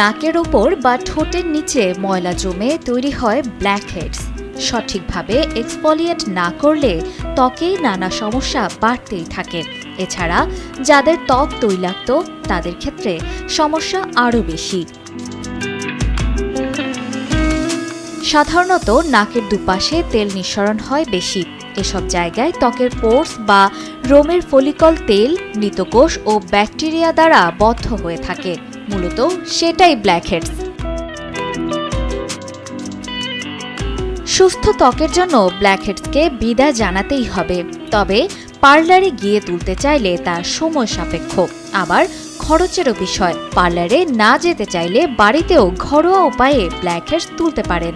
নাকের ওপর বা ঠোঁটের নিচে ময়লা জমে তৈরি হয় ব্ল্যাক হেডস সঠিকভাবে এক্সফলিয়েট না করলে ত্বকেই নানা সমস্যা বাড়তেই থাকে। এছাড়া যাদের ত্বক তৈলাক্ত, তাদের ক্ষেত্রে সমস্যা আরও বেশি। সাধারণত নাকের দুপাশে তেল নিঃসরণ হয় বেশি। এসব জায়গায় ত্বকের পোর্স বা রোমের ফলিকল তেল মৃতকোষ ও ব্যাকটেরিয়া দ্বারা বদ্ধ হয়ে থাকে। মূলত সেটাই ব্ল্যাকহেডস সুস্থ ত্বকের জন্য ব্ল্যাকহেডসকে বিদায় জানাতেই হবে। তবে পার্লারে গিয়ে তুলতে চাইলে তা সময় সাপেক্ষ। আবার খরচেরও বিষয়। পার্লারে না যেতে চাইলে বাড়িতেও ঘরোয়া উপায়ে ব্ল্যাকহেডস তুলতে পারেন।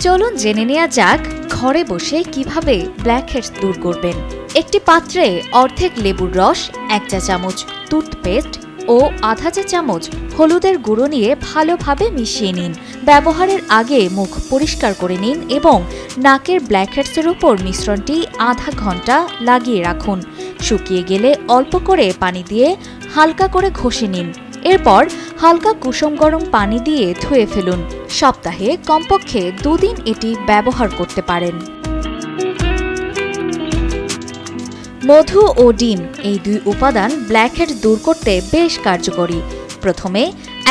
চলুন জেনে নেওয়া যাক ঘরে বসে কীভাবে ব্ল্যাকহেডস দূর করবেন। একটি পাত্রে অর্ধেক লেবুর রস, এক চা চামচ টুথপেস্ট ও আধা চা চামচ হলুদের গুঁড়ো নিয়ে ভালোভাবে মিশিয়ে নিন। ব্যবহারের আগে মুখ পরিষ্কার করে নিন এবং নাকের ব্ল্যাকহেডসের উপর মিশ্রণটি আধা ঘণ্টা লাগিয়ে রাখুন। শুকিয়ে গেলে অল্প করে পানি দিয়ে হালকা করে ঘষে নিন। এরপর হালকা কুসুম গরম পানি দিয়ে ধুয়ে ফেলুন। সপ্তাহে কমপক্ষে দুদিন এটি ব্যবহার করতে পারেন। মধু ও ডিম, এই দুই উপাদান ব্ল্যাকহেড দূর করতে বেশ কার্যকরী। প্রথমে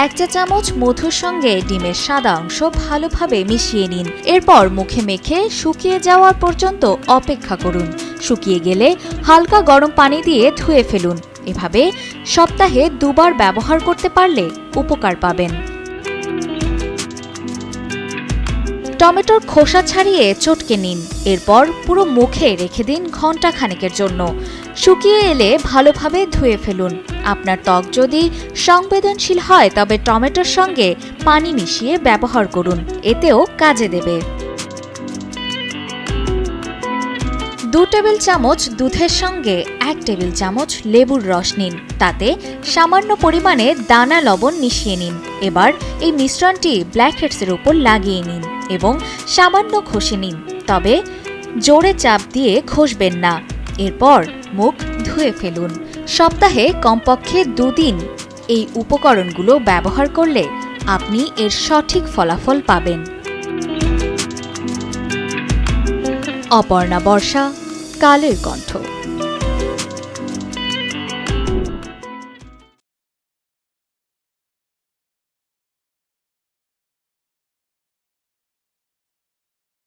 এক চা চামচ মধুর সঙ্গে ডিমের সাদা অংশ ভালোভাবে মিশিয়ে নিন। এরপর মুখে মেখে শুকিয়ে যাওয়ার পর্যন্ত অপেক্ষা করুন। শুকিয়ে গেলে হালকা গরম পানি দিয়ে ধুয়ে ফেলুন। এভাবে সপ্তাহে দুবার ব্যবহার করতে পারলে উপকার পাবেন। টমেটোর খোসা ছাড়িয়ে চটকে নিন। এরপর পুরো মুখে রেখে দিন ঘণ্টা খানেকের জন্য। শুকিয়ে এলে ভালোভাবে ধুয়ে ফেলুন। আপনার ত্বক যদি সংবেদনশীল হয়, তবে টমেটোর সঙ্গে পানি মিশিয়ে ব্যবহার করুন। এতেও কাজে দেবে। দু টেবিল চামচ দুধের সঙ্গে এক টেবিল চামচ লেবুর রস নিন। তাতে সামান্য পরিমাণে দানা লবণ মিশিয়ে নিন। এবার এই মিশ্রণটি ব্ল্যাকহেডসের উপর লাগিয়ে নিন। এবং সামান্য ঘষে নিন, তবে জোরে চাপ দিয়ে ঘষবেন না। এরপর মুখ ধুয়ে ফেলুন। সপ্তাহে কমপক্ষে দুদিন এই উপকরণগুলো ব্যবহার করলে আপনি এর সঠিক ফলাফল পাবেন। অপর্ণা বর্ষা, কালের কণ্ঠ।